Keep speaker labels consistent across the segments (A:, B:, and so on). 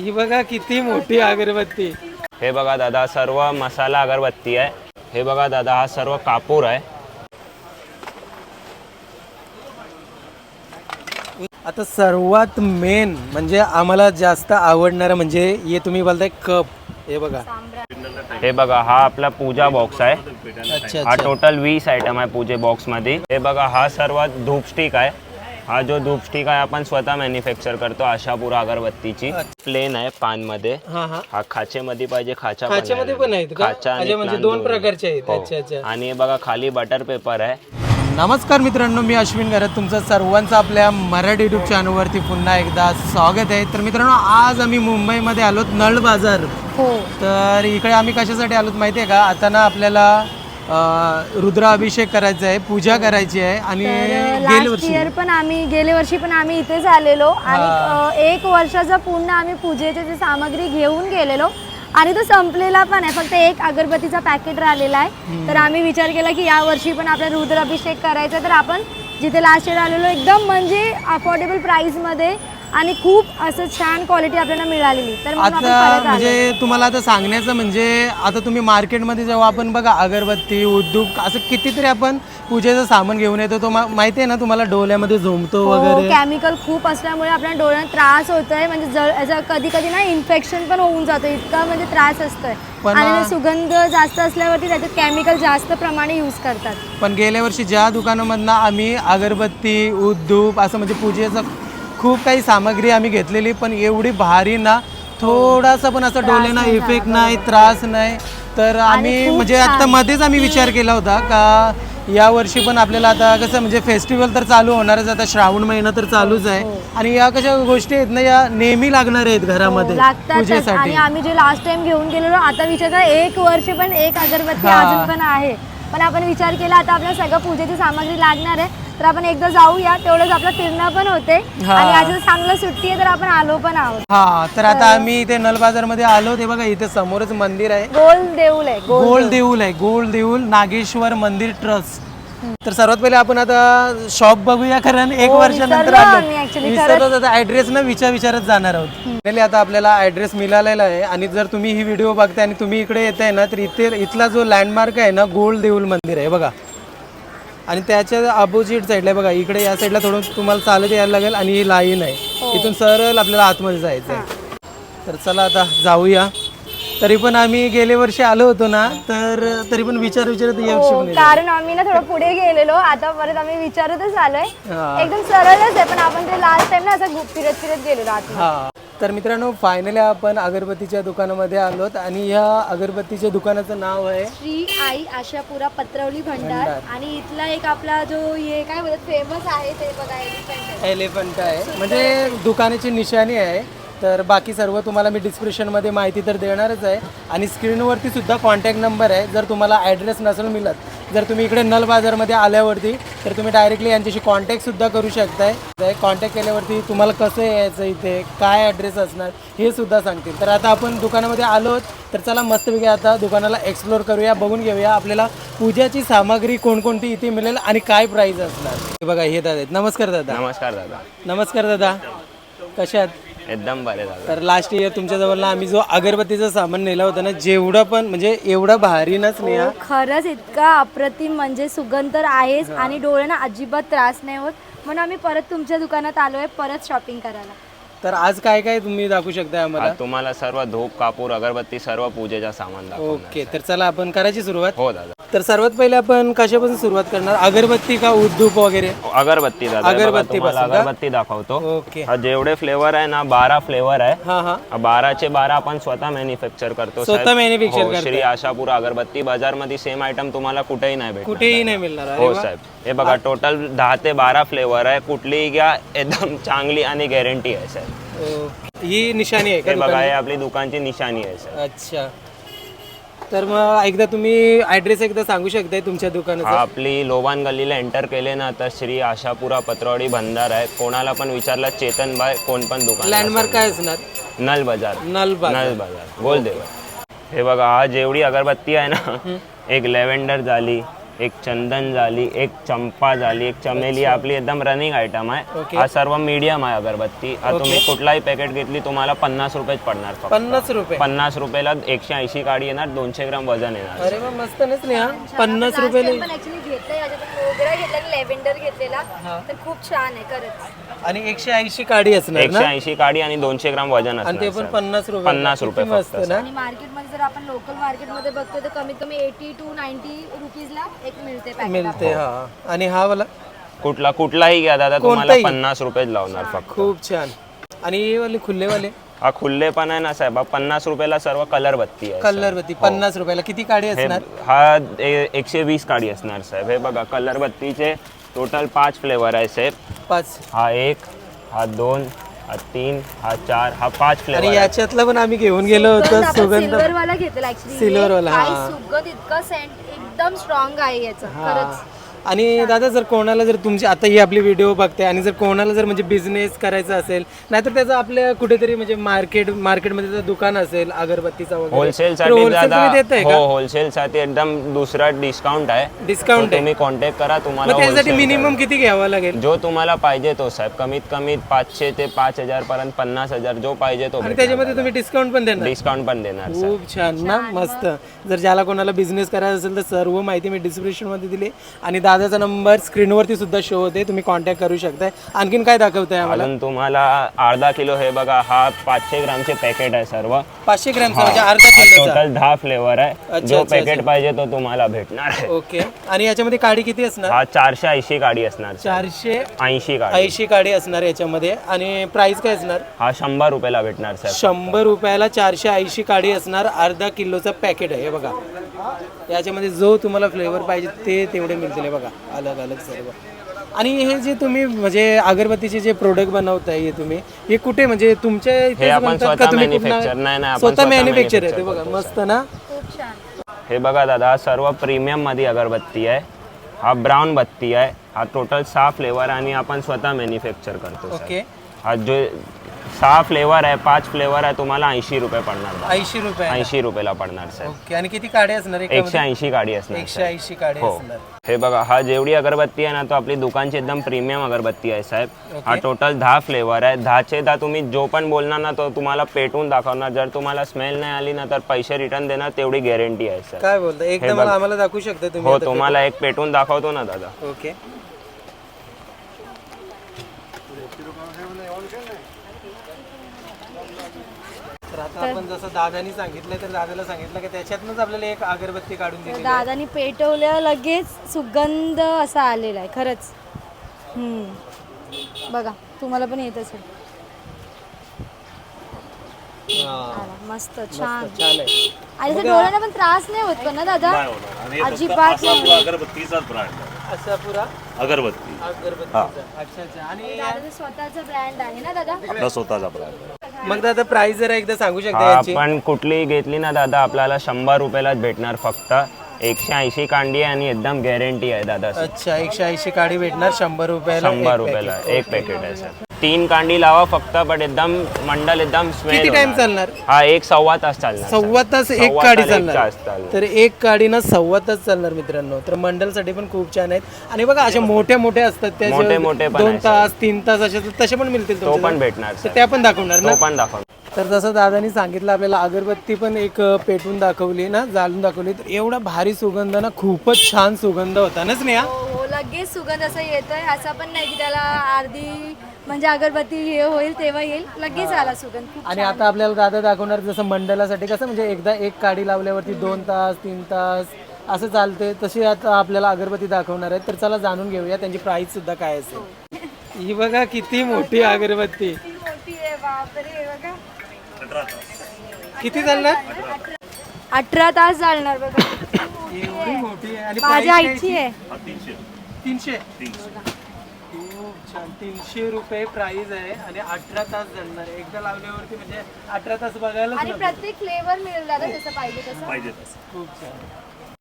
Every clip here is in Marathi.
A: ही बघा किती मोठी अगरबत्ती.
B: हे बघा दादा सर्व मसाला अगरबत्ती आहे. हे बघा दादा हा सर्व कापूर आहे.
A: आता सर्वात मेन म्हणजे आम्हाला जास्त आवडणारं म्हणजे हे तुम्ही बोलताय कप. हे बघा.
B: हे बघा हा आपला पूजा बॉक्स आहे.
A: अच्छा
B: हा
A: अच्छा.
B: टोटल वीस आयटम आहे पूजे बॉक्समध्ये हे बघा हा सर्वात धूप स्टिक आहे. हा जो धूप स्टिक आहे आपण स्वतः मॅन्युफॅक्चर करतो आशापुरा अगरबत्तीची. प्लेन आहे पानमध्ये
A: हा हा.
B: हा खाचेमध्ये पाहिजे खाचा पण
A: खाच्यामध्ये
B: आहे.
A: पण आहेत का?
B: खाचा आणि
A: अच्छा म्हणजे दोन
B: दोन्ही.
A: प्रकारचे आहेत.
B: हो.
A: अच्छा अच्छा.
B: आणि हे बघा खाली बटर पेपर आहे.
A: नमस्कार मित्रांनो मी अश्विन गरत तुमचं सर्वांचं आपल्या मराठी युट्यूब चॅनलवरती पुन्हा एकदा स्वागत आहे. तर मित्रांनो आज आम्ही मुंबईमध्ये आलोत नळ बाजार.
C: हो.
A: तर इकडे आम्ही कशासाठी आलोत माहिती आहे का? आता ना आपल्याला रुद्राभिषेक करायचा आहे पूजा करायची आहे आणि
C: लास्ट
A: वर्षी
C: इयर पण आम्ही गेल्या वर्षी पण आम्ही इथेच आलेलो आणि अ, एक वर्षाचा पूर्ण आम्ही पूजेची जी सामग्री घेऊन गेलेलो आणि तो संपलेला पण आहे फक्त एक अगरबत्तीचा पॅकेट राहिलेला आहे. तर आम्ही विचार केला की या वर्षी पण आपल्याला रुद्राभिषेक करायचा आहे, तर आपण जिथे लास्ट इयर आलेलो एकदम म्हणजे अफोर्डेबल प्राईसमध्ये आणि खूप असं छान क्वालिटी आपल्याला मिळालेली. तर म्हणून आपण
A: आता
C: परत आलो.
A: म्हणजे तुम्हाला आता सांगण्याचं म्हणजे आता तुम्ही मार्केटमध्ये जेव्हा आपण बघा अगरबत्ती उद्योग असं कितीतरी आपण पूजेचं सामान घेऊन येतो तो मा- माहिती आहे ना तुम्हाला डोल्यामध्ये झोमतो
C: हो
A: वगैरे?
C: केमिकल खूप असल्यामुळे आपल्या डोळ्यांना त्रास होतोय. म्हणजे जळ कधी कधी ना इन्फेक्शन पण होऊन जातं इतका म्हणजे त्रास असतोय.
A: पण,
C: आणि ते सुगंध जास्त असल्यावरती त्याच्यात केमिकल जास्त प्रमाणे यूज करतात.
A: पण गेल्या वर्षी ज्या दुकानामधनं आम्ही अगरबत्ती उद्धूप असं म्हणजे पूजेचं खूप काही सामग्री आम्ही घेतलेली पण एवढी भारी ना. थोडासा पण असं डोळ्यांना इफेक्ट नाही त्रास नाही. तर आम्ही म्हणजे आता मध्येच आम्ही विचार केला होता का या वर्षी पण आपल्याला आता कसं म्हणजे फेस्टिवल तर चालू होणारच आता श्रावण महिना तर चालूच आहे. आणि या कशा गोष्टी आहेत ना या नेहमी लागणार आहेत घरामध्ये
C: लागतात
A: पूजेसाठी.
C: आम्ही जे लास्ट टाइम घेऊन गेलेलो आता विचार करा, एक वर्ष पण एक अगरबत्ती
A: हा.
C: अजून पण आहे. पण आपण विचार केला आता आपल्याला सगळं पूजेची सामग्री लागणार आहे. तर आपण एकदा जाऊया. तेवढंच आपलं फिरणं पण होते.
A: हा.
C: आणि आज चांगलं सुट्टी आहे तर आपण आलो पण आहोत.
A: हा तर आता आम्ही इथे नलबाजारमध्ये आलो. ते बघा इथे समोरच मंदिर आहे.
C: गोल देऊल आहे गोल
A: गोल देऊल. आहे गोल देऊल नागेश्वर मंदिर ट्रस्ट. तर सर्वात पहिले आपण आता शॉप बघूया कारण एक
C: हो,
A: वर्षानंतर
C: विसरलो
A: आलो.
C: आम्ही actually,
A: विसरलो आता ऍड्रेस ना विचार विचारत जाणार आहोत. Finally आता आपल्याला ऍड्रेस मिळालेला आहे. आणि जर तुम्ही ही व्हिडिओ बघताय आणि तुम्ही इकडे येताय ना तर इथे इथला जो लँडमार्क आहे ना गोल देऊल मंदिर आहे. बघा. आणि त्याच्या अपोजिट साईडला बघा इकडे या साईडला थोडं तुम्हाला चालत यायला लागेल आणि ही लाईन आहे. इथून सरळ आपल्याला आतमध्ये जायचं आहे तर चला आता जाऊया. तरी पण आम्ही गेले वर्षी आलो होतो ना तर तरी पण विचार विचारत या वर्षी
C: हो
A: येतो.
C: कारण आम्ही ना थोडं पुढे गेलेलो आता परत आम्ही विचारतच आलोय
A: हा.
C: एकदम सरळच आहे पण आपण ते लास्ट टाइम ना असं फिरत फिरत गेलेलो आत
A: हा तर मित्रांनो फायनली आपण अगरबत्तीच्या दुकानामध्ये आलोत आणि या अगरबत्तीच्या दुकानाचं नाव आहे
C: श्री आई आशापुरा पत्रवली भंडार
A: भंडार.
C: आणि इथला एक आपला जो हे काय बोलत फेमस आहे ते बघा आहे.
A: एलिफंट आहे म्हणजे दुकानाची निशाणी आहे तर बाकी सर्व तुम्हाला मी डिस्क्रिप्शनमध्ये माहिती तर देणारच आहे. आणि स्क्रीनवरती सुद्धा कॉन्टॅक्ट नंबर आहे. जर तुम्हाला ॲड्रेस नसेल मिळत जर तुम्ही इकडे नल बाजारमध्ये आल्यावरती तर तुम्ही डायरेक्टली यांच्याशी कॉन्टॅक्टसुद्धा करू शकताय. कॉन्टॅक्ट केल्यावरती तुम्हाला कसं यायचं इथे काय ॲड्रेस असणार हे सुद्धा सांगतील. तर आता आपण दुकानामध्ये आलोत तर चला मस्तपैकी आता दुकानाला एक्सप्लोर करूया बघून घेऊया आपल्याला पूजाची सामग्री कोणकोणती इथे मिळेल आणि काय प्राईज असणार. हे बघा हे दादा आहेत. नमस्कार दादा.
B: नमस्कार दादा.
A: नमस्कार दादा. कशात
B: एकदम बरे दादा
A: तर लास्ट इयर तुमच्याजवळ आम्ही जो अगरबत्तीचं सामान नेला होता ना जेवढं पण म्हणजे एवढा भारी नच नाही हा.
C: खरंच इतका अप्रतिम म्हणजे सुगंध तर आहेच आणि डोळ्यांना अजिबात त्रास नाही होत. म्हणून आम्ही परत तुमच्या दुकानात आलोय परत शॉपिंग करायला.
A: तर आज काय काय तुम्ही दाखवू शकता आम्हाला?
B: आज तुम्हाला सर्व धूप कापूर अगरबत्ती सर्व पूजेचा सामान दाखवणार
A: ओके तर चला आपण करायची सुरुवात.
B: हो दादा.
A: तर सर्वात पहिले आपण कशापासून सुरुवात करणार? अगरबत्ती का उद्धूप वगैरे?
B: अगरबत्ती दादा.
A: अगरबत्ती
B: तुम्हाला
A: पासून का?
B: अगरबत्ती दाखवतो.
A: ओके.
B: हा जेवढे फ्लेवर आहे ना बारा फ्लेवर आहे.
A: हा हा.
B: हा बाराचे बारा आपण स्वतः मॅन्युफॅक्चर करतो
A: स्वतः
B: साहेब.
A: manufacture
B: हो. श्री आशापुरा अगरबत्ती बाजारमध्ये सेम आयटम तुम्हाला कुठेही नाही भेटणार.
A: कुठेही नाही मिळणार. अरे
B: हो
A: वा.
B: साहेब. हे बघा टोटल दहा ते बारा फ्लेवर आहे. कुठलीही घ्या एकदम चांगली आणि गॅरंटी आहे
A: ओके. ही निशाणी आहे का
B: हे बघा
A: दुकानाची?
B: हे आपली दुकानची निशाणी आहे साहेब
A: अच्छा. तर मग एकदा तुम्ही ऍड्रेस एकदा सांगू शकताय तुमच्या
B: हा
A: दुकानाचा
B: आपली लोबान गल्लीला एंटर केले ना तर श्री आशापुरा पत्रवाडी भंडार आहे. कोणाला पण विचारलं चेतन बाय कोण पण दुकान
A: लँडमार्क काय असणार?
B: नल बाजार.
A: नल बाजार.
B: नल बाजार. गोलदेव हे बघा हा जेवढी अगरबत्ती आहे ना एक लेव्हेंडर झाली एक चंदन झाली एक चंपा झाली एक चमेली आपली एकदम रनिंग आयटम आहे. हा सर्व मीडियम आहे अगरबत्ती. तुम्ही कुठलाही पॅकेट घेतली तुम्हाला पन्नास रुपयेच पडणार
A: पन्नास रुपये.
B: पन्नास रुपयाला एकशे ऐंशी काडी येणार दोनशे ग्राम वजन येणार.
A: अरे वा मस्त नाही हा पन्नास रुपये
C: घेतलं घेतलेला. तर खूप छान आहे खरंच.
A: आणि एकशे ऐंशी काडी असणार
B: एकशे
A: ना
B: ऐंशी काडी आणि दोनशे ग्राम वजन
A: आणि ते
B: असणार
A: पण. पन्नास रुपये.
B: पन्नास रुपये
A: किती मस्त
B: फक्त,
A: ना?
C: आणि मार्केटमध्ये जर आपण लोकल मार्केटमध्ये बघतो तर कमीत कमी एटी टू नाईन्टी रुपीजला एक मिळते पॅकेट
A: मिळते हा. आणि हा वाला?
B: कुठला कुठलाही घ्या दादा तुम्हाला
A: कोणताही?
B: पन्नास रुपयेच लावणार फक्त.
A: खूप छान. आणि हे वाले खुल्लेवाले?
B: हा खुल्ले पण आहे ना साहेब. हा पन्नास रुपयाला सर्व कलर बत्ती आहे
A: कलर होती पन्नास रुपयाला किती काडी
B: हे
A: असणार?
B: हा ए- एकशे वीस काडी असणार साहेब. हे बघा कलर बत्तीचे टोटल पाच फ्लेवर आहे साहेब
A: पाच.
B: हा एक हा दोन हा तीन हा चार हा पाच
A: आणि
B: फ्लेवर
A: याच्यातला पण आम्ही घेऊन गेलो होतो सुगंध
C: सिल्वर वाला घेतला ऍक्च्युली
A: Silver वाला, हा.
C: सुगंध इतका सेंट एकदम स्ट्रॉंग आहे याचं खरंच.
A: आणि दादा जर कोणाला जर तुमची आता ही आपली व्हिडिओ बघते आणि जर कोणाला जर म्हणजे बिझनेस करायचा असेल नाहीतर त्याचं आपल्या कुठेतरी म्हणजे मार्केट मार्केटमध्ये दुकान असेल अगरबत्तीचा वगैरे
B: होलसेल साठी हो होलसेल साठी एकदम दुसरा डिस्काउंट आहे.
A: डिस्काउंट
B: तुम्ही कॉन्टॅक्ट करा तुम्हाला
A: त्यासाठी मिनिमम किती घ्यावा लागेल?
B: जो तुम्हाला पाहिजे तो साहेब. कमीत कमी पाचशे ते पाच हजार पर्यंत पन्नास हजार जो पाहिजे तो
A: त्याच्यामध्ये तुम्ही डिस्काउंट पण देणार?
B: डिस्काउंट पण देणार.
A: खूप छान. ना मस्त. जर ज्याला कोणाला बिझनेस करायचा असेल तर सर्व माहिती मी डिस्क्रिप्शनमध्ये दिली. आणि दादाचा नंबर स्क्रीनवरती सुद्धा शो होते तुम्ही कॉन्टॅक्ट करू शकताय. आणखीन काय दाखवताय आम्हाला?
B: अजून तुम्हाला अर्धा किलो हे बघा हा पाचशे ग्रामचे पॅकेट आहे सर्व.
A: पाचशे ग्रॅमचा म्हणजे अर्धा किलोचा?
B: टोटल दहा फ्लेवर आहे.
A: अच्छा,
B: जो
A: अच्छा,
B: पॅकेट पाहिजे तो तुम्हाला भेटणार आहे.
A: ओके आणि याच्यामध्ये काडी किती असणार?
B: हा चारशे ऐंशी गाडी असणार
A: चारशे
B: ऐंशी गाडी
A: ऐंशी काडी असणार याच्यामध्ये. आणि प्राइस काय असणार?
B: हा शंभर रुपयाला भेटणार साहेब
A: शंभर रुपयाला चारशे ऐंशी काडी असणार अर्धा किलोचं पॅकेट आहे हे बघा. याच्यामध्ये जो तुम्हाला फ्लेवर पाहिजे ते तेवढे मिळतील बघा. अलग अलग सर्व. आणि हे जे तुम्ही म्हणजे अगरबत्तीचे जे प्रोडक्ट बनवताय हे तुम्ही हे कुठे म्हणजे तुमच्या इथेच
B: हे आपण
A: बनतात
B: स्वतः
A: कुठनं-
B: manufacture- नाही, नाही, आपण
A: स्वतः
B: स्वतः
A: मॅन्युफॅक्चर आहे ते
B: manufacture
A: बघा मस्त ना?
B: हे बघा दादा हा सर्व प्रीमियममध्ये अगरबत्ती आहे. हा ब्राऊन बत्ती आहे. हा टोटल सहा फ्लेवर आणि आपण स्वतः मॅन्युफॅक्चर करतो.
A: ओके
B: हा जो सहा फ्लेवर आहे पाच फ्लेवर आहे तुम्हाला ऐंशी रुपये पडणार
A: ऐंशी रुपये
B: ऐंशी रुपयाला पडणार साहेब
A: ओके आणि किती काडी असणार?
B: एकशे? ऐंशी गाडी असणार
A: एकशे. ऐंशी काडी
B: हो.
A: असणार.
B: हे बघा हा जेवढी अगरबत्ती आहे ना तो आपली दुकानची एकदम प्रीमियम अगरबत्ती आहे साहेब. हा टोटल दहा फ्लेवर आहे. दहाचे दहा तुम्ही जो पण बोलणार ना तो तुम्हाला पेटवून दाखवणार. जर तुम्हाला स्मेल नाही आली ना तर पैसे रिटर्न देणार तेवढी गॅरंटी आहे सर.
A: काय बोलता? एकदा मला आम्हाला दाखवू शकता तुम्ही
B: हो
A: आता?
B: तुम्हाला एक पेटवून दाखवतो ना दादा.
A: ओके तर आता आपण जसं दादानी सांगितलं तर दादाला सांगितलं की त्याच्यातनंच आपल्याला एक अगरबत्ती काढून दिली
C: दादानी पेटवल्या लगेच सुगंध असा आलेला आहे खरंच. हम्म. बघा तुम्हाला पण येत असेल. आला, मस्त छान.
A: छान आहे.
C: आणि ते डोळ्यांना पण त्रास नाही होत का ना दादा? अजिबात नाही.
D: अगरबत्तीचाच ब्रँड आहे.
A: असा पुरा
D: अगरबत्ती
A: अगरबत्तीचा अच्छा अच्छा. आणि
C: दादाचा स्वतःचा ब्रँड आहे ना दादा?
D: आपला स्वतःचा ब्रँड
A: मग दादा प्राइस जरा एकदा सांगू शकता
B: हा
A: याची?
B: आपण कुठलीही घेतली ना दादा आपल्याला शंभर रुपयालाच भेटणार फक्त. एकशे ऐंशी कांडी आहे आणि एकदम गॅरंटी आहे दादा.
A: अच्छा एकशे ऐंशी काडी भेटणार शंभर रुपयाला एक
B: शंभर. रुपयाला एक पॅकेट आहे सर तीन कांडी लावा फक्त पण एकदम मंडल एकदम
A: किती
B: स्मेल
A: टाइम चालणार?
B: हा एक सव्वा तास चालणार
A: सव्वा तास एक
B: सव्वा
A: काडी
B: तास, एक
A: चालणार.
B: तास चालणार.
A: तर एक काडी ना सव्वा तास चालणार मित्रांनो. तर मंडलसाठी पण खूप छान आहेत. आणि बघा अशा मोठ्या मोठ्या असतात त्या
B: मोठे मोठे पण
A: दोन
B: आहेत,
A: तास तीन तास असे तसे पण मिळतील
B: तो
A: तुमच्या
B: पण. भेटणार
A: तर त्या पण दाखवणार ना?
B: तो पण दाखव
A: तर जसं दादानी सांगितलं आपल्याला अगरबत्ती पण एक अ, पेटवून दाखवली ना जाळून दाखवली. तर एवढा भारी सुगंध ना खूपच छान सुगंध होता ना स्नेहा?
C: हो हो लगेच सुगंध असं येतोय. असं पण नाही की त्याला अर्धी म्हणजे अगरबत्ती हे होईल तेव्हा येईल. लगेच आला सुगंध. खूप
A: आणि आता आपल्याला दादा दाखवणार जसं मंडलासाठी कसं म्हणजे एकदा एक काडी लावल्यावरती दोन तास तीन तास असं चालते तशी आता आपल्याला अगरबत्ती दाखवणार आहे तर चला जाणून घेऊया त्यांची प्राइस सुद्धा काय असेल. ही. बघा किती मोठी अगरबत्ती.
C: मोठी आहे बापरे बघा.
A: किती चालणार?
C: अठरा तास चालणार बघा.
A: एवढी मोठी आहे. आणि
C: माझ्या
A: price
C: आईची आहे.
A: तीनशे. खूप छान तीनशे रुपये प्राइस आहे आणि अठरा तास जाणार आहे. एकदा लावल्यावरती म्हणजे अठरा तास बघायलाच
C: आणि
A: नको.
C: प्रत्येक फ्लेवर मिळेल दादा जसं पाहिजे तसं.
D: पाहिजे तसं.
A: खूप छान.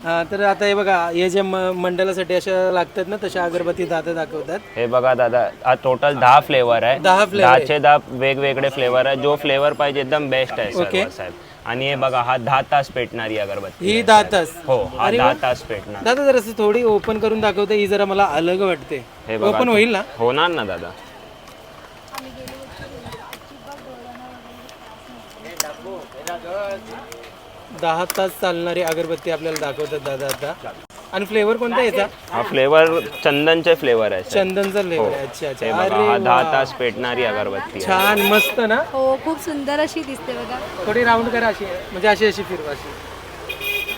A: हा तर आता हे बघा हे जे म- मंडलासाठी अशा लागतात ना तशा अगरबत्ती दादा दाखवतात.
B: हे बघा दादा हा टोटल दहा फ्लेवर आहे.
A: दहा flavor आहे.
B: दहाचे दहा वेगवेगळे फ्लेवर आहे. जो फ्लेवर पाहिजे एकदम बेस्ट आहे
A: ओके.
B: साहेब. आणि हे बघा हा दहा तास पेटणारी अगरबत्ती.
A: ही
B: आहे,
A: दहा
B: साहेब.
A: तास?
B: हो हा
A: अरे
B: दहा. तास पेटणार.
A: दादा जर असं थोडी ओपन करून दाखवते ही जरा मला अलग वाटते.
B: हे बघा
A: ओपन होईल ना?
B: होणार ना दादा?
A: दहा तास चालणारी अगरबत्ती आपल्याला दाखवतात दादा आता. आणि फ्लेवर कोणता याचा?
B: हा फ्लेवर चंदनचे फ्लेवर आहे.
A: चंदनचा फ्लेवर आहे. अच्छा
B: हे
A: अच्छा
B: बघा
A: अरे
B: हा दहा. तास पेटणारी अगरबत्ती आहे.
A: छान मस्त ना?
C: हो खूप सुंदर अशी दिसते बघा.
A: थोडी राऊंड करा अशी म्हणजे अशी अशी फिरवा अशी.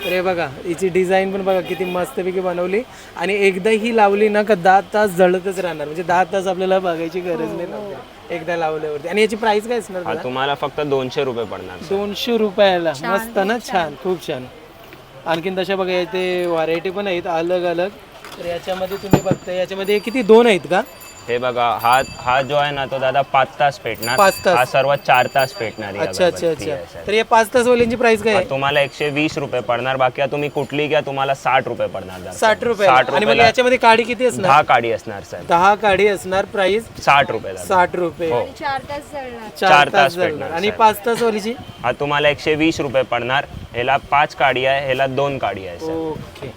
A: तर हे बघा हिची डिझाईन पण बघा किती मस्तपैकी बनवली. आणि एकदा ही लावली ना का दहा तास जळतच राहणार. म्हणजे दहा तास आपल्याला बघायची गरज नाही लागणार एकदा लावल्यावरती. आणि याची प्राइस काय असणार
B: हा? तुम्हाला फक्त दोनशे रुपये पडणार
A: दोनशे रुपयाला. मस्त ना? छान खूप छान. आणखीन तशा बघा इथे व्हरायटी पण आहेत अलग अलग तर याच्यामध्ये तुम्ही बघता याच्यामध्ये किती दोन आहेत का?
B: हे बघा हा हा जो आहे ना तो दादा पाच तास पेटणार.
A: पाच तास.
B: हा सर्व चार तास पेटणारी
A: अच्छा अच्छा
B: अगरबत्ती
A: अच्छा.
B: साहेब.
A: तर या पाच तास वाल्यांची प्राइस काय
B: हा
A: आहे?
B: तुम्हाला एकशे वीस रुपये पडणार बाकी तुम्ही कुठली घ्या तुम्हाला साठ रुपये पडणार दादा.
A: साठ रुपये
B: साठ
A: आणि मग
B: रुपयाला
A: याच्यामध्ये काडी किती असणार?
B: दहा काडी असणार साहेब
A: दहा काडी असणार प्राइस
B: साठ रुपये दादा.
A: साठ रुपये.
B: हो.
C: चार तास जळणार.
A: चार
B: चार
A: तास
B: तास
A: जळणार.
B: भेटणार,
A: आणि
B: साहेब.
A: पाच तास वालीची
B: हा तुम्हाला एकशे वीस रुपये पडणार. ह्याला पाच काडी आहे ह्याला दोन काडी आहे साहेब.
A: ओके.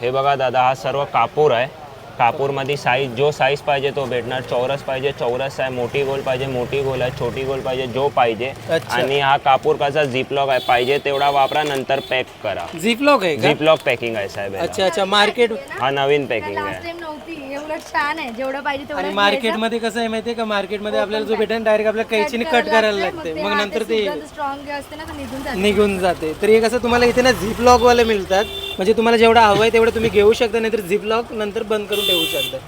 B: हे बघा दादा हा सर्व कापूर आहे. कापूरमध्ये साईज जो साईज पाहिजे तो भेटणार. चौरस पाहिजे चौरस आहे मोठी गोल पाहिजे मोठी गोल आहे छोटी गोल पाहिजे जो पाहिजे.
A: अच्छा.
B: आणि हा कापूर कसा झिपलॉक आहे पाहिजे तेवढा वापरा नंतर पॅक करा.
A: झिप लॉक आहे का?
B: झिपलॉक पॅकिंग आहे साहेब याला.
A: अच्छा अच्छा मार्केट
B: हा नवीन पॅकिंग
C: लास्ट
B: आहे.
C: टाइम नव्हती हे छान आहे जेवढं पाहिजे
A: आणि
C: तेवढं
A: मार्केटमध्ये कसं आहे माहितीये का? मार्केटमध्ये आपल्याला जो भेटेल डायरेक्ट आपल्याला कैचीने कट करायला लागते मग नंतर ते
C: स्ट्रॉंग असते ना ते निघून जाते.
A: निघून जाते. तर हे कसं तुम्हाला इथे ना झिप लॉक वाले मिळतात. म्हणजे तुम्हाला जेवढं हवं आहे तेवढं तुम्ही घेऊ शकता नाहीतर झिप लॉक नंतर बंद करून ठेवू शकता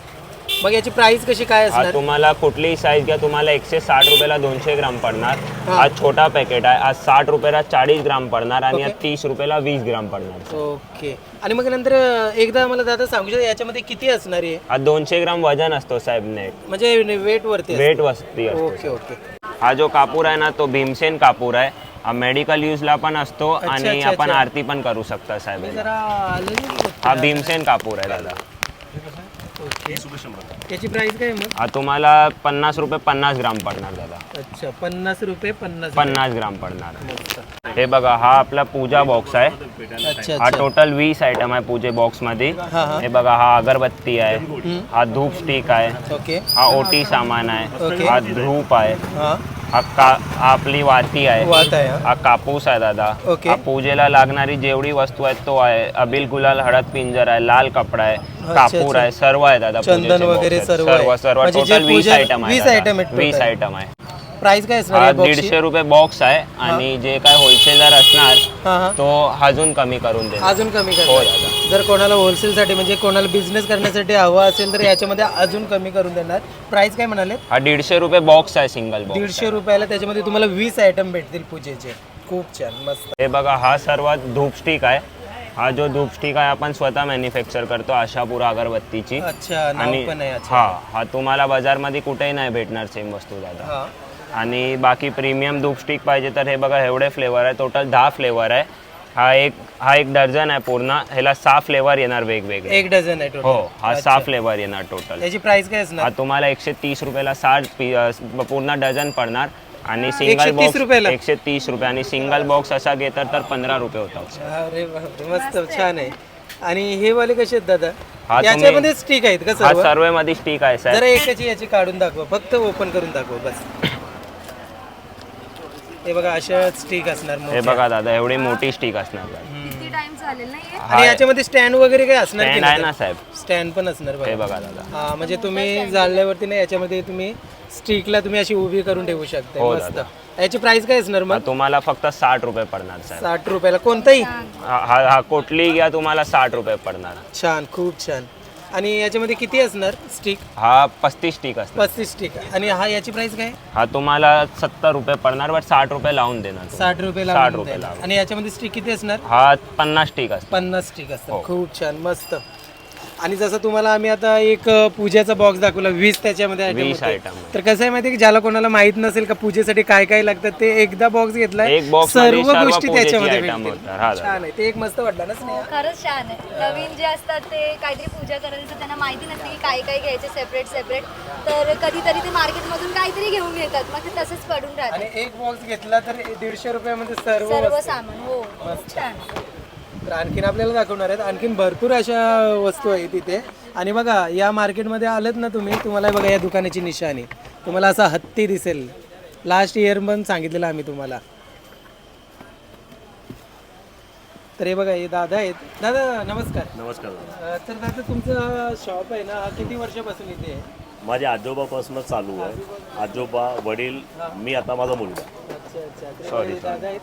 A: मग याची प्राइस कशी काय
B: हा
A: असणार?
B: तुम्हाला कुठलीही साईज घ्या तुम्हाला एकशे साठ रुपयाला दोनशे ग्राम पडणार. हा. छोटा पॅकेट आहे. हा साठ रुपयाला चाळीस ग्राम पडणार आणि हा तीस रुपयाला वीस ग्राम पडणार.
A: ओके आणि मग नंतर अं, एकदा मला दादा सांगू शकता याच्यामध्ये किती असणार आहे
B: हा दोनशे ग्राम वजन असतो साहेब नेट
A: म्हणजे वेट वरती.
B: वेट वस्ती असतो.
A: ओके ओके
B: हा जो कापूर आहे ना तो भीमसेन कापूर आहे. हा मेडिकल यूजला पण असतो आणि
A: अच्छा,
B: आपण
A: अच्छा.
B: आरती पण करू शकता साहेब.
A: जरा
B: हा भीमसेन कापूर आहे दादा.
A: ओके याची प्राइस काय आहे मग?
B: हा तुम्हाला पन्नास रुपये पन्नास ग्राम पडणार दादा.
A: अच्छा पन्नास रुपये पन्नास
B: पन्नास ग्राम पडणार.
A: मस्त.
B: हे बघा हा आपला पूजा बॉक्स आहे.
A: अच्छा
B: हा
A: अच्छा.
B: टोटल वीस आयटम आहे पूजे बॉक्समध्ये
A: हा हा.
B: हे बघा हा अगरबत्ती आहे. हा धूप स्टिक आहे.
A: ओके.
B: हा ओटी सामान आहे. हा धूप आहे.
A: हा.
B: हा का हा आपली वाती आहे.
A: आहे हा.
B: हा कापूस आहे दादा.
A: ओके.
B: हा पूजेला लागणारी जेवढी वस्तू आहेत तो आहे. अबिल गुलाल हळद पिंजर आहे लाल कपडा आहे कापूर
A: अच्छा.
B: आहे सर्व आहे दादा
A: चंदन
B: पूजेचे box.
A: वगैरे सर्व आहे.
B: सर्व
A: म्हणजे जे
B: टोटल वीस
A: पूजा-
B: आयटम आहे
A: 20
B: दादा.
A: item आहेत
B: वीस
A: total.
B: आयटम आहे.
A: प्राइस काय असणार
B: हा
A: या box ची?
B: दीडशे रुपये बॉक्स आहे आणि जे काय होलसेलर असणार
A: हा हा.
B: तो अजून कमी करून देणार
A: अजून कमी
B: हो
A: करणार
B: दादा.
A: जर कोणाला होलसेल साठी म्हणजे कोणाला बिझनेस करण्यासाठी हवा असेल तर याच्यामध्ये अजून कमी करून देणार. प्राइस काय म्हणाले
B: हा दीडशे रुपये बॉक्स आहे सिंगल बॉक्स
A: दीडशे रुपयाला त्याच्यामध्ये तुम्हाला वीस आयटम भेटतील पूजेचे. खूप छान मस्त.
B: हे बघा हा सर्वात धूप स्टिक आहे. हा जो धूप स्टिक आहे आपण स्वतः मॅन्युफॅक्चर करतो आशापुरा अगरबत्तीची.
A: अच्छा नाव
B: आणि
A: पण आहे अच्छा
B: हा हा तुम्हाला बाजारमध्ये कुठेही नाही भेटणार सेम वस्तू दादा.
A: हा.
B: आणि बाकी प्रीमियम धूप स्टिक पाहिजे तर हे बघा एवढे फ्लेवर आहे टोटल दहा फ्लेवर आहे. हा एक हा एक डझन आहे पूर्ण. ह्याला सहा फ्लेवर येणार वेगवेगळे.
A: एक डझन आहे
B: हो
A: टोटल
B: हा सहा फ्लेवर येणार टोटल
A: याची प्राइस काय
B: हा
A: असणार
B: तुम्हाला एकशे तीस रुपयाला साठ पी अ, पूर्ण डझन पडणार. आणि सिंगल
A: 130
B: बॉक्स
A: रुपयाला?
B: एकशे तीस रुपये. आणि सिंगल बॉक्स असा घेतात तर पंधरा रुपये होतात.
A: अरे बापरे, मस्त छान आहे. आणि हे वाले कसे आहेत दादा?
B: हा, तुम्ही-
A: याच्यामध्ये स्टिक आहेत का
B: हा
A: सर्व?
B: सर्वमध्ये स्टिक आहे साहेब
A: जरा एकाची याची काढून दाखवा. फक्त ओपन करून दाखवा बस. हे बघा अशा स्टिक असणार
B: हे
A: मोठ्या.
B: बघा दादा एवढी मोठी स्टिक असणार
C: किती टाइम चालेल ना हे?
A: आणि याच्यामध्ये स्टँड वगैरे काय असणार
B: आहे
A: नाही
B: ना साहेब.
A: स्टँड पण असणार
B: हे
A: बघा.
B: बघा दादा.
A: हा म्हणजे तुम्ही जाळल्यावरती ना याच्यामध्ये तुम्ही स्टिकला तुम्ही अशी उभी करून ठेवू शकता
B: हो,
A: मस्त.
B: दादा.
A: याची प्राइस काय असणार
B: हा
A: मग
B: तुम्हाला फक्त साठ रुपये पडणार साहेब.
A: साठ रुपयाला. कोणताही?
B: हा हा हा कुठली घ्या तुम्हाला साठ रुपये पडणार.
A: छान खूप छान. आणि याच्यामध्ये किती असणार स्टिक?
B: हा पस्तीस स्टिक असणार.
A: पस्तीस स्टिक. आणि हा याची प्राइस काय?
B: हा तुम्हाला सत्तर रुपये पडणार बट साठ रुपये लावून देणार.
A: साठ रुपये
B: साठ रुपये. लावून.
A: आणि याच्यामध्ये स्टिक किती असणार?
B: हा पन्नास स्टिक असणार.
A: पन्नास स्टिक असतात.
B: हो.
A: खूप छान मस्त. आणि जसं तुम्हाला आम्ही आता एक पूजेचा बॉक्स दाखवला वीस त्याच्यामध्ये item
B: वीस
A: होते.
B: item.
A: तर कसं आहे माहिती की ज्याला कोणाला माहीत नसेल का पूजेसाठी काय काय लागतं ते एकदा बॉक्स घेतलाय
B: एक box मध्ये
A: सर्व
B: सर्व
A: गोष्टी
B: पूजेची
A: त्याच्यामध्ये
B: item
A: भेटतील.
B: होतात. हा, दादा.
A: छान आहे ते एक मस्त वाटलं ना स्नेहा?
C: खरंच छान आहे नवीन जे असतात ते काहीतरी पूजा करायचं त्यांना माहिती नसते की काय काय घ्यायचे सेपरेट सेपरेट तर कधीतरी ते मार्केटमधून काहीतरी घेऊन येतात मग ते तसंच पडून राहते
A: आणि एक बॉक्स घेतला तर दीडशे रुपयामध्ये सर्व
C: सर्व
A: वस्तू.
C: सामान हो खूप छान
A: तर आणखीन आपल्याला दाखवणार आहेत. आणखीन भरपूर अशा वस्तू आहेत तिथे आणि बघा या मार्केटमध्ये आलेत ना तुम्ही तुम्हाला बघा या दुकानाची निशाणी. तुम्हाला असा हत्ती दिसेल. लास्ट इयर पण सांगितलेलं आम्ही तुम्हाला. तर हे बघा हे दादा आहेत. दादा नमस्कार.
D: नमस्कार
A: अं, तर दादा तुमचं शॉप आहे ना हा किती वर्षापासून इथे आहे?
D: माझ्या आजोबापासूनच चालू आहे. आजोबा वडील मी आता माझा मुलगा.
A: आहे.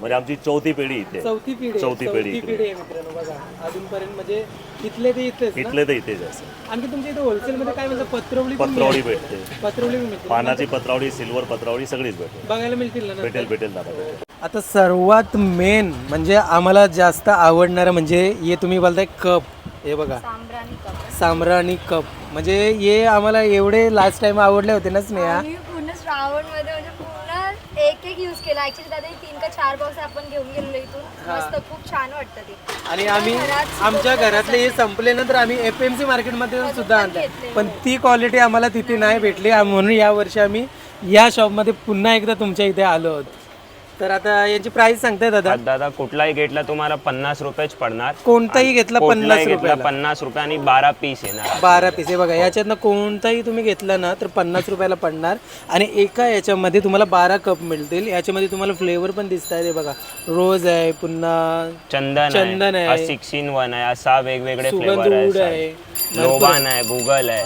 D: म्हणजे आमची चौथी पिढी इथे.
A: चौथी पिढी.
D: चौथी पिढी
A: चौथी पिढी आहे मित्रांनो बघा. अजूनपर्यंत म्हणजे इथले ते इथेच ना?
D: इथले तर इथेच असं
A: आणखी तुमच्या इथे होलसेल मध्ये काय म्हणतात? पत्रवली पण
D: पत्रावळी भेटते.
A: पत्रवली पण मिळते
D: पानाची पत्रावळी सिल्वर पत्रावळी सगळीच भेटेल
A: बघायला मिळतील ना?
D: भेटेल भेटेल दादा भेटेल.
A: आता सर्वात मेन म्हणजे आम्हाला जास्त आवडणारं म्हणजे हे तुम्ही बोलताय कप. हे बघा.
C: सांब्राणी कप.
A: साम्राणी कप. म्हणजे हे आम्हाला एवढे लास्ट टाइम आवडले होते ना स्नेहा?
C: आम्ही पूर्ण श्रावणमध्ये म्हणजे एक एक युज केला. ऍक्च्युली दादा हे तीन का चार बॉक्स आपण घेऊन गेलेलो इथून. मस्त खूप छान वाटतं ते.
A: आणि आम्ही
C: घरात
A: आमच्या घरातले हे संपले ना तर आम्ही एफ एम सी मार्केटमध्ये सुद्धा आणलं
C: घेतले.
A: पण ती क्वालिटी आम्हाला तिथे नाही भेटली. आम- म्हणून या वर्षी आम्ही या शॉपमध्ये पुन्हा एकदा तुमच्या इथे आलो आहोत. तर आता यांची प्राइस सांगताय दादा.
B: आज दादा कुठलाही घेतला तुम्हाला पन्नास रुपयेच पडणार.
A: कोणताही घेतला पन्नास
B: कुठलाही घेतला
A: रुपयाला.
B: पन्नास रुपये आणि बारा पीस येणार.
A: बारा पीस हे बघा याच्यातनं कोणताही तुम्ही घेतला ना तर पन्नास रुपयाला पडणार. आणि एका याच्यामध्ये तुम्हाला बारा कप मिळतील. याच्यामध्ये तुम्हाला फ्लेवर पण दिसत आहे बघा. रोज आहे पुन्हा
B: चंदन
A: चंदन आहे.
B: आहे सिक्स इन वन आहे. असा वेगवेगळे
A: सुगंध
B: फ्लेवर
A: उड
B: आहे
A: आहे.
B: लोबान आहे गुगल आहे.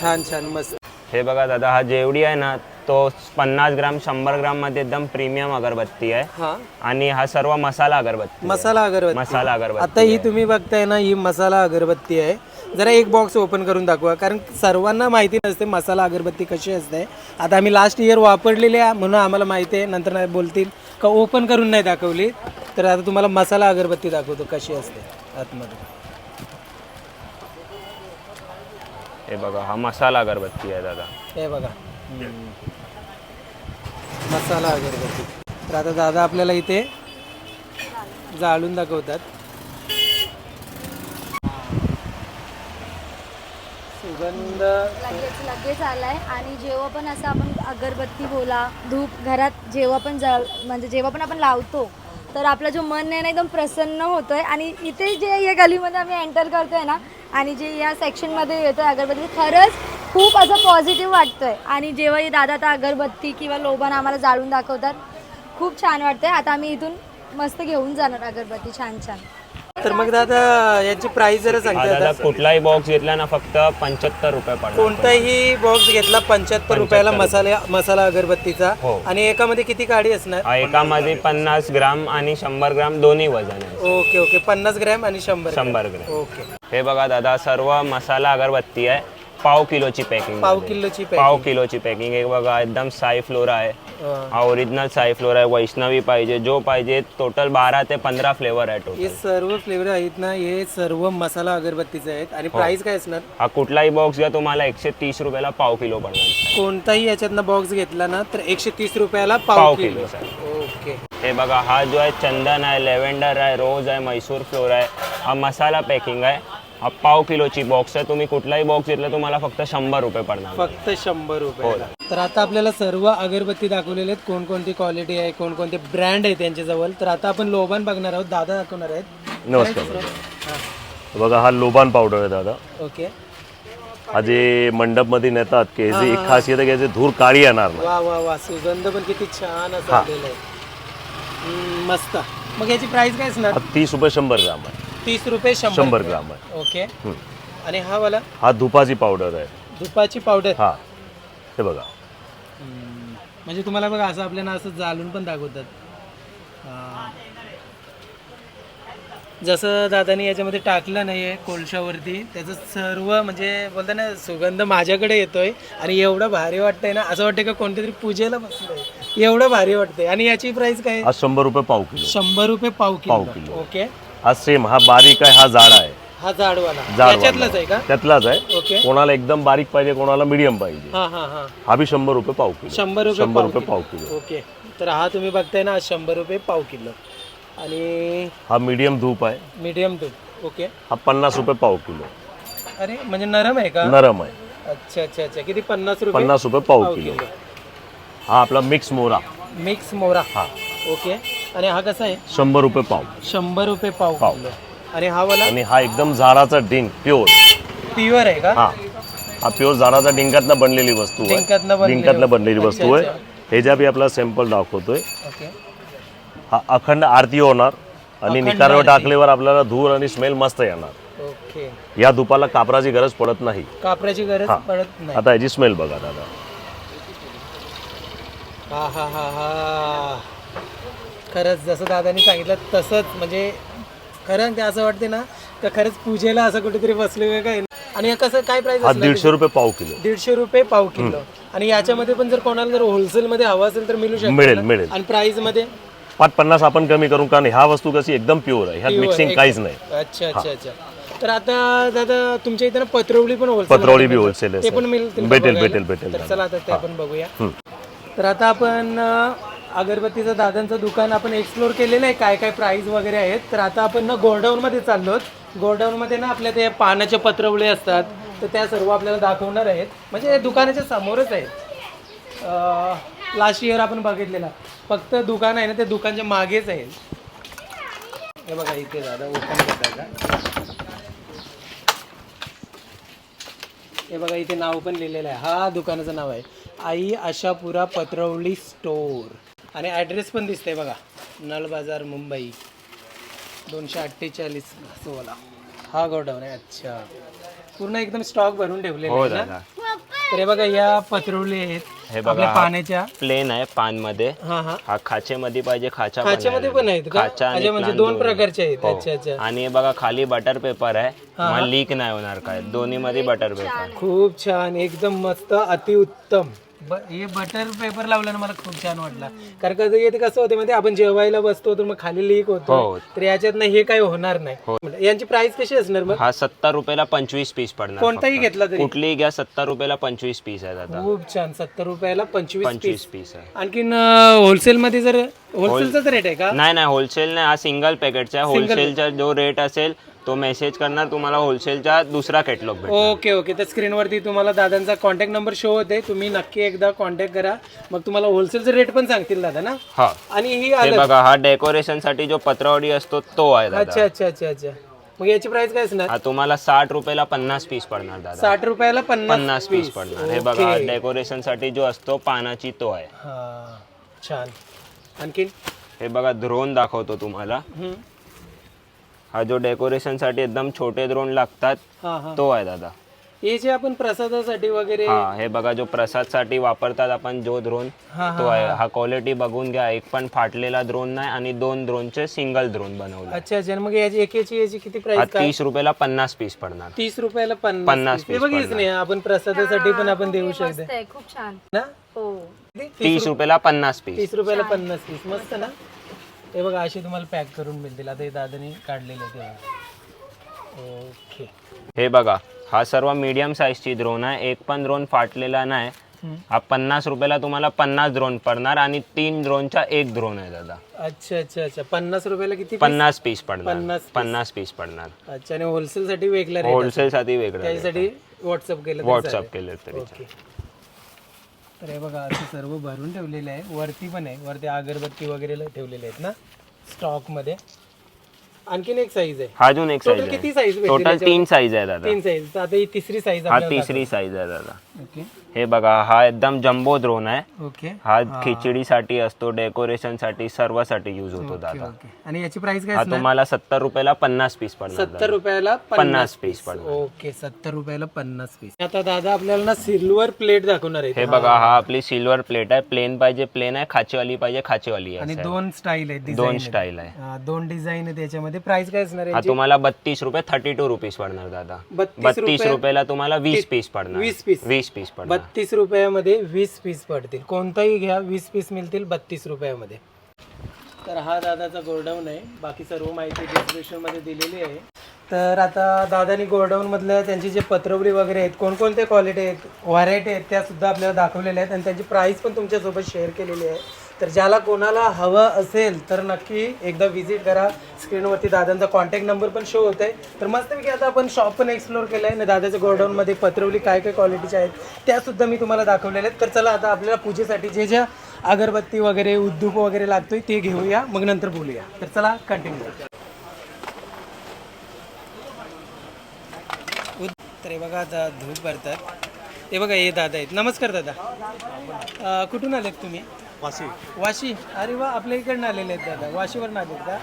A: छान छान मस्त.
B: हे बघा दादा हा जेवढी आहे ना तो पन्नास ग्राम शंभर ग्राममध्ये एकदम प्रीमियम अगरबत्ती आहे.
A: हा.
B: आणि हा सर्व मसाला अगरबत्ती आहे.
A: मसाला अगरबत्ती.
B: मसाला अगरबत्ती
A: आता ही तुम्ही बघताय ना ही मसाला अगरबत्ती आहे. जरा एक बॉक्स ओपन करून दाखवा कारण सर्वांना माहिती नसते मसाला अगरबत्ती कशी असते. आता आम्ही लास्ट इयर वापरलेली आहे म्हणून आम्हाला माहिती आहे नंतर नाही बोलतील. का ओपन करून नाही दाखवली तर आता तुम्हाला मसाला अगरबत्ती दाखवतो कशी असते आतमध्ये.
B: हे बघा हा मसाला अगरबत्ती आहे दादा.
A: हे बघा. मसाला अगरबत्ती तर आता दादा आपल्याला इथे जाळून दाखवतात. सुगंध.
C: लगेच लगेच आलाय. आणि जेव्हा पण असं आपण अगरबत्ती बोला धूप घरात जेव्हा पण जळ म्हणजे जेव्हा पण आपण लावतो तर आपला जो मन आहे ना एकदम प्रसन्न होतोय. आणि इथे जे या गलीमध्ये आम्ही एंटर करतोय ना आणि जे या सेक्शनमध्ये येतं अगरबत्ती म्हणजे खरंच खूप असं पॉझिटिव्ह वाटतं आहे आणि जेव्हाही दादा आता अगरबत्ती किंवा लोबन आम्हाला जाळून दाखवतात खूप छान वाटतं आहे आता आम्ही इथून मस्त घेऊन जाणार अगरबत्ती छान छान.
A: तर मग दादा याची प्राइस जरा सांगता
B: दादा कुठलाही बॉक्स घेतला ना फक्त पंच्याहत्तर रुपये
A: कोणताही बॉक्स घेतला पंच्याहत्तर रुपयाला मसाला मसाला अगरबत्तीचा.
B: हो.
A: आणि एकामध्ये किती काडी असणार?
B: एकामध्ये पन्नास ग्राम आणि शंभर ग्राम दोन्ही वजन आहे.
A: Okay okay. पन्नास ग्रॅम आणि शंभर ग्रॅम.
B: शंभर ग्राम.
A: ओके.
B: हे बघा दादा सर्व मसाला अगरबत्ती आहे. पाव किलोची पॅकिंग
A: पाव किलोची
B: पाव किलोची पॅकिंग एक बघा एकदम साई फ्लोरा आहे. हा. ओरिजिनल साई फ्लोरा आहे. वैष्णवी पाहिजे जो पाहिजे टोटल बारा ते पंधरा फ्लेवर आहे टोटल
A: हे सर्व फ्लेवर आहेत ना हे सर्व मसाला अगरबत्तीचे आहेत. आणि
B: हो.
A: प्राइस काय असणार?
B: हा कुठलाही बॉक्स घ्या तुम्हाला एकशे तीस रुपयाला पाव किलो पडणार.
A: कोणताही याच्यातनं बॉक्स घेतला ना तर एकशे तीस रुपयाला पाव किलो. ओके
B: हे बघा हा जो आहे चंदन आहे लेव्हेंडर आहे रोज आहे मैसूर फ्लोर आहे. हा मसाला पॅकिंग आहे. हा पाव किलोची बॉक्स आहे. तुम्ही कुठलाही बॉक्स घेतला तुम्हाला फक्त शंभर रुपये पडणार.
A: फक्त शंभर रुपये.
B: हो.
A: तर आता आपल्याला सर्व अगरबत्ती दाखवलेले आहेत. कोणकोणती क्वालिटी आहे कोणकोणते ब्रँड आहे त्यांच्याजवळ. तर आता आपण लोबान बघणार आहोत. दादा दाखवणार आहेत.
D: नमस्कार बघा हा लोबान पावडर आहे दादा.
A: ओके.
D: हा जे मंडपमध्ये नेतात की याची एक खासियत आहे की धूर काळी येणार नाही.
A: वा वा वा. सुगंध पण किती छान असा आलेला आहे. मस्त. मग याची प्राइस काय असणार?
D: तीस रुपये शंभर ग्राम आहे.
A: तीस रुपये शंभर
D: ग्राम आहे.
A: ओके. आणि हा वाला?
D: हा धुपाची पावडर आहे.
A: धुपाची पावडर
D: हा. हे बघा.
A: म्हणजे तुम्हाला बघा असं आपल्याला असं जाळून पण दाखवतात. हा. जसं दादानी याच्यामध्ये टाकलं नाही आहे कोळशावरती त्याचं सर्व म्हणजे बोलता ना सुगंध माझ्याकडे येतोय आणि एवढं भारी वाटतंय ना असं वाटतं का कोणत्या पुजेला बसलंय एवढं भारी वाटतंय. आणि याची प्राइस काय? आहे?
D: हा शंभर रुपये पाव किलो.
A: शंभर रुपये पाव
D: पाव
A: किलो
D: किलो.
A: ओके.
D: हा सेम हा बारीक आहे हा जाडा आहे.
A: हा जाडवाला.
D: जाड
A: याच्यातलाच आहे का?
D: त्यातलाच आहे.
A: ओके.
D: कोणाला एकदम बारीक पाहिजे कोणाला मीडियम पाहिजे.
A: हा हा हा.
D: हा बी शंभर रुपये पाव किलो.
A: शंभर रुपये
D: शंभर
A: पाव
D: रुपये
A: किलो.
D: पाव किलो.
A: ओके. तर हा तुम्ही बघताय ना शंभर रुपये पाव किलो. आणि
D: हा मीडियम धूप आहे.
A: मीडियम दूध ओके.
D: हा पन्नास रुपये पाव किलो.
A: अरे म्हणजे नरम आहे का?
D: नरम आहे.
A: अच्छा अच्छा अच्छा. किती? पन्नास रुपये
D: पन्नास रुपये पाव किलो. हा आपला मिक्स मोरा.
A: मिक्स मोरा.
D: हा.
A: ओके. आणि हा कसा आहे?
D: शंभर रुपये पाव.
A: शंभर रुपये पाव
D: पाव.
A: किलो. आणि हा वाला?
D: आणि हा एकदम झाडाचा डिंक प्युअर
A: प्युअर आहे का?
D: हा. हा प्युअर झाडाचा डिंकातनं बनलेली वस्तू आहे.
A: डिंकातनं बनलेली
D: डिंकातनं बनलेली
A: अच्छा,
D: वस्तू आहे.
A: अच्छा.
D: ह्याच्या बी आपला सॅम्पल दाखवतोय
A: ओके.
D: हा अखंड आरती होणार. आणि
A: अखंड
D: निकारवर
A: आरती.
D: टाकल्यावर आपल्याला धूर आणि स्मेल मस्त येणार.
A: ओके.
D: या धुपाला कापराची गरज पडत नाही.
A: कापराची गरज
D: हा.
A: पडत नाही.
D: आता याची स्मेल बघा दादा.
A: हा हा हा हा. खरंच जसं दादानी सांगितलं तसंच म्हणजे खरं ते असं वाटते ना का खरंच पूजेला असं कुठेतरी बसले काय आणि कसं काय प्राइस
D: दीडशे रुपये पाव किलो.
A: दीडशे रुपये पाव किलो. आणि याच्यामध्ये पण जर कोणाला जर होलसेल मध्ये हवं असेल तर मिळू शकतो
D: मिळेल? मिळेल.
A: आणि प्राइसमध्ये?
D: पाच पन्नास आपण कमी करू कारण ह्या वस्तू कशी एकदम प्युअर आहे. ह्यात मिक्सिंग काहीच नाही.
A: अच्छा अच्छा अच्छा. तर आता दादा तुमच्या इथे ना पत्रवली पण होलसेल
D: पत्रवळी बी होलसेल
A: ते पण मिळतील का
D: भेटेल
A: बघायला?
D: भेटेल भेटेल
A: तर चला आता ते आपण बघूया. तर आता आपण अ, अगरबत्तीचं दादांचं दुकान आपण एक्सप्लोर केलेलं आहे. काय काय प्राईज वगैरे आहेत. तर आता आपण ना गोडाऊनमध्ये चाललो गोडाऊनमध्ये ना आपल्या ते पानाचे पत्रवळे असतात. तर त्या सर्व आपल्याला दाखवणार आहेत. म्हणजे हे दुकानाच्या समोरच आहेत लास्ट इयर आपण बघितलेला. फक्त दुकान आहे ना ते दुकानच्या मागेच आहे. हे बघा इथे दादा ओपन हे बघा इथे नाव पण लिहिलेलं आहे. हा दुकानाचं नाव आहे. आई आशापुरा पत्रवळी स्टोर आणि ॲड्रेस पण दिसतंय बघा. नळ बाजार मुंबई. दोनशे अठ्ठेचाळीस सोळा हा गोडाऊन आहे. अच्छा. पूर्ण एकदम स्टॉक भरून
B: हो
A: ना?
B: दादा.
A: तर हे बघा या पत्रवली आहेत.
B: हे बघा,
A: आपल्या
B: हा-
A: पाण्याच्या
B: प्लेन आहे पानमध्ये
A: हा हा.
B: हा खाचेमध्ये पाहिजे खाचा पण
A: खाच्यामध्ये
B: आहे.
A: पण आहेत का?
B: खाचा आणि
A: अच्छा म्हणजे दोन
B: दोन्ही.
A: प्रकारचे आहेत.
B: हो.
A: अच्छा अच्छा.
B: आणि हे बघा खाली बटर पेपर आहे. मग लीक नाही होणार काय. दोन्ही मध्ये बटर पेपर
A: खूप छान. एकदम मस्त अतिउत्तम. ब- हे बटर पेपर लावलं ना मला खूप छान वाटला. कारण का ते कसं होते म्हणजे आपण जेवायला बसतो तर मग खाली लीक होतो.
B: हो.
A: तर याच्यात हे काही होणार नाही. म्हणजे यांची प्राइस कशी असणार मग?
B: हा सत्तर रुपयाला पंचवीस पीस पडणार
A: कोणताही घेतला तरी.
B: कुठलीही घ्या सत्तर रुपयाला पंचवीस पीस आहे दादा
A: खूप छान सत्तर रुपयाला पंचवीस
B: पंचवीस पीस आहे.
A: आणखीन होलसेल मध्ये जर होलसेलचाच रेट आहे का?
B: नाही नाही होलसेल नाही हा सिंगल पॅकेटचा आहे. होलसेलचा जो रेट असेल तो मेसेज करणार तुम्हाला होलसेलचा दुसरा कॅटलॉग
A: ओके ओके तर स्क्रीनवरती तुम्हाला दादांचा कॉन्टॅक्ट नंबर शो होते. तुम्ही नक्की एकदा कॉन्टॅक्ट करा. मग तुम्हाला होलसेलचा रेट पण सांगतील दादा ना?
B: हा.
A: आणि ही
B: हे बघा हा डेकोरेशनसाठी जो पत्रावडी असतो तो आहे
A: अच्छा
B: दादा.
A: अच्छा अच्छा अच्छा मग याची प्राइस काय असणार?
B: हा तुम्हाला साठ रुपयाला पन्नास पीस पडणार दादा.
A: साठ रुपयाला पन्नास
B: पन्नास पीस पडणार. हे बघा डेकोरेशनसाठी जो असतो पानाची तो आहे.
A: हा छान. आणखीन?
B: हे बघा द्रोण दाखवतो तुम्हाला.
A: हम्म.
B: हा जो डेकोरेशनसाठी एकदम छोटे द्रोण लागतात
A: हा हा.
B: तो आहे दादा.
A: हे जे आपण प्रसादासाठी वगैरे
B: हा हे बघा जो प्रसादसाठी वापरतात आपण जो द्रोण
A: हा
B: तो आहे. हा. क्वालिटी बघून घ्या. एक पण फाटलेला द्रोण नाही आणि दोन द्रोणचे सिंगल द्रोण बनवले.
A: अच्छा अच्छा. आणि मग याची एकेची याची किती
B: हा
A: प्राइस
B: तीस रुपयाला पन्नास पीस पडणार.
A: तीस रुपयाला पन्नास
B: पन्नास
A: piece. हे बघितच नाही. आपण प्रसादासाठी पण आपण देऊ शकतो.
C: मस्त आहे. खूप छान.
A: ना?
C: हो.
A: किती?
B: तीस रुपयाला पन्नास पीस
A: तीस रुपयाला पन्नास पीस मस्त ना? हे बघा असे तुम्हाला पॅक करून मिळतील. आता हे दादानी काढलेले ते. ओके
B: हे बघा हा सर्व मीडियम साईजची द्रोण आहे. एक पण द्रोण फाटलेला नाही. हा पन्नास रुपयाला तुम्हाला पन्नास द्रोण पडणार आणि तीन द्रोणचा एक द्रोण आहे दादा.
A: अच्छा अच्छा अच्छा. पन्नास रुपयाला किती?
B: पन्नास पीस पडणार.
A: पन्नास
B: पन्नास पीस पडणार.
A: अच्छा आणि होलसेल साठी वेगळा
B: होलसेल साठी वेगळं
A: त्यासाठी व्हॉट्सअप केलं
B: व्हॉट्सअप केले तरी
A: ओके तर हे बघा असं सर्व भरून ठेवलेलं आहे. वरती पण आहे. वरती अगरबत्ती वगैरे ठेवलेले आहेत ना? स्टॉकमध्ये. आणखीन एक साईज आहे.
B: हा अजून एक
A: टोटल
B: साईज
A: किती
B: आहे.
A: साईज
B: टोटल तीन साईज आहे दादा.
A: तीन साईज आता ही तिसरी साईज
B: हा तिसरी साईज आहे दादा.
A: ओके
B: हे बघा हा एकदम जम्बो द्रोण आहे.
A: ओके
B: हा खिचडीसाठी असतो डेकोरेशनसाठी सर्वासाठी युज होतो दादा.
A: आणि याची प्राइस काय
B: हा तुम्हाला सत्तर रुपयाला पन्नास पीस पडणार
A: सत्तर रुपयाला
B: पन्नास पीस पडणार.
A: ओके सत्तर रुपयाला पन्नास पीस आता दादा आपल्याला ना सिल्वर प्लेट दाखवणार आहे
B: हे बघा हा आपली सिल्वर प्लेट आहे. प्लेन पाहिजे प्लेन आहे. खाचेवाली पाहिजे खाचेवाली
A: आणि
B: आहे
A: दोन स्टाईल आहेत
B: दोन. स्टाईल आहे.
A: हा, दोन डिझाईन आहे त्याच्यामध्ये प्राइस काय असणार
B: हा
A: आहे
B: तुम्हाला बत्तीस रुपये थर्टी टू रुपीज पडणार दादा.
A: बत्तीस
B: बत्तीस रुपयाला तुम्हाला वीस पीस पडणार.
A: वीस piece.
B: वीस पीस पडणार.
A: बत्तीस रुपयामध्ये वीस पीस पडतील. कोणताही घ्या वीस पीस मिळतील बत्तीस रुपयामध्ये. तर हा दादाचा गोडाऊन आहे. बाकी सर्व माहिती डिस्क्रिप्शनमध्ये दिलेली आहे. तर आता दादानी गोडाऊनमधलं त्यांची जे पत्रवडी वगैरे आहेत कोणकोणते क्वालिटी आहेत व्हरायटी आहेत त्या सुद्धा आपल्याला दाखवलेल्या आहेत. आणि त्यांची प्राईस पण तुमच्यासोबत शेअर केलेली आहे. तर ज्याला कोणाला हवं असेल तर नक्की एकदा व्हिजिट करा. स्क्रीनवरती दादांचा कॉन्टॅक्ट नंबर पण शो होत आहे तर मस्तपैकी आता आपण शॉप पण एक्सप्लोर केलं आहे आणि दादाच्या गोडाऊनमध्ये पत्रवली काय काय क्वालिटीच्या आहेत त्यासुद्धा मी तुम्हाला दाखवलेल्या आहेत. तर चला आता आपल्याला पूजेसाठी जे ज्या अगरबत्ती वगैरे उद्दूप वगैरे लागतोय ते घेऊया. मग नंतर बोलूया. तर चला कंटिन्यू तर हे बघा आता धूप भरतात. ते बघा हे दादा आहेत. नमस्कार दादा. कुठून आलेत तुम्ही?
E: वाशी.
A: वाशी? अरे वा आपल्या इकडनं आलेले आहेत दादा. वाशीवरून आलेत का?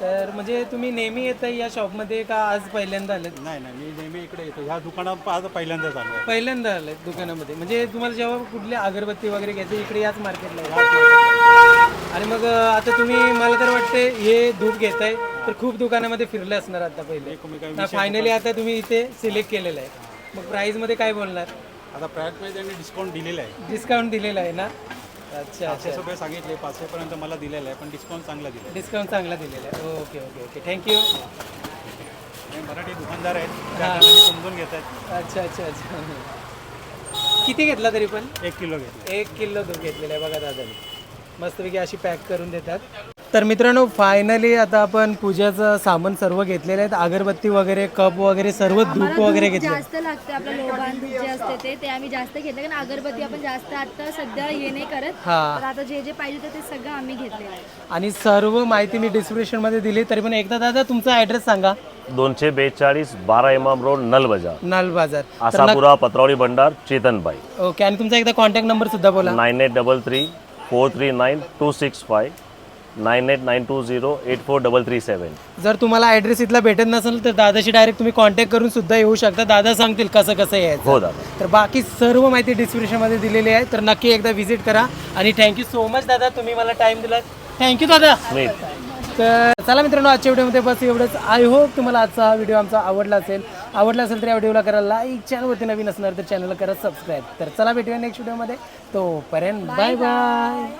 A: तर म्हणजे तुम्ही नेहमी येत या शॉपमध्ये का आज पहिल्यांदा आलेत?
E: नाही नाही मी नेहमी इकडे येतो. ह्या दुकानात आज पहिल्यांदाच आलो आहे
A: पहिल्यांदा आलेत दुकानामध्ये. म्हणजे तुम्हाला जेव्हा कुठली अगरबत्ती वगैरे घ्यायची इकडे याच मार्केटला आणि मग अं, आता तुम्ही मला तर वाटते हे धूप घेताय तर खूप दुकानामध्ये फिरले असणार आता पहिले. फायनली आता तुम्ही इथे सिलेक्ट केलेलं आहे. मग प्राईजमध्ये काय बोलणार?
E: आता प्रायव्हेट त्यांनी डिस्काउंट दिलेला आहे.
A: डिस्काउंट दिलेला आहे ना? अच्छा अच्छा.
E: पाचशे रुपये सांगितले पाचशेपर्यंत मला दिलेलं आहे पण डिस्काउंट चांगला दिला
A: डिस्काउंट चांगला दिलेला आहे. Okay okay okay. Thank you
E: Marathi दुकानदार आहेत त्या समजून घेत आहेत.
A: अच्छा अच्छा अच्छा. किती घेतला तरी पण?
E: एक किलो घेतलं.
A: एक किलो दूध घेतलेलं आहे बघा दादाने मस्तपैकी अशी पॅक करून देतात. तर मित्रांनो फायनली आता आपण पूजाचं सामान सर्व घेतलेलं आहे. अगरबत्ती वगैरे कप वगैरे सर्व धूप वगैरे घेतले
C: जास्त लागते आपलं लोबान जे असते ते. ते आम्ही जास्त घेतलं कारण अगरबत्ती आपण जास्त आता सध्या हे नाही करत.
A: हा.
C: आता जे जे पाहिजे होतं ते सगळं आम्ही घेतलेलं आहे.
A: आणि सर्व माहिती मी डिस्क्रिप्शनमध्ये दिली. तरी पण एकदा दादा तुमचा ऍड्रेस सांगा.
D: दोनशे बेचाळीस बारा इमाम रोड नल बाजार.
A: नाल बाजार
D: आसापुरा पत्रावडी भंडार चेतनबाई.
A: ओके आणि तुमचा एकदा कॉन्टॅक्ट नंबर सुद्धा बोला.
D: Nine eight double three four three nine two six five. Nine eight nine two zero eight four double three seven.
A: जर तुम्हाला ॲड्रेस इथला भेटत नसेल तर दादाशी डायरेक्ट तुम्ही कॉन्टॅक्ट करून सुद्धा येऊ शकता. दादा सांगतील कसं कसं यायचं.
D: हो दादा.
A: तर बाकी सर्व माहिती डिस्क्रिप्शनमध्ये दिलेली आहे. तर नक्की एकदा व्हिजिट करा. आणि थँक्यू सो मच दादा. तुम्ही मला टाईम दिला थँक्यू दादा. तर चला मित्रांनो आजच्या व्हिडिओमध्ये बस एवढंच. आय होप तुम्हाला आजचा हा व्हिडिओ आमचा आवडला असेल. आवडला असेल तर या व्हिडिओला करा लाईक चॅनलवरती नवीन असणार तर चॅनलला करा सबस्क्राईब तर चला भेटूया नेक्स्ट व्हिडिओमध्ये तोपर्यंत बाय बाय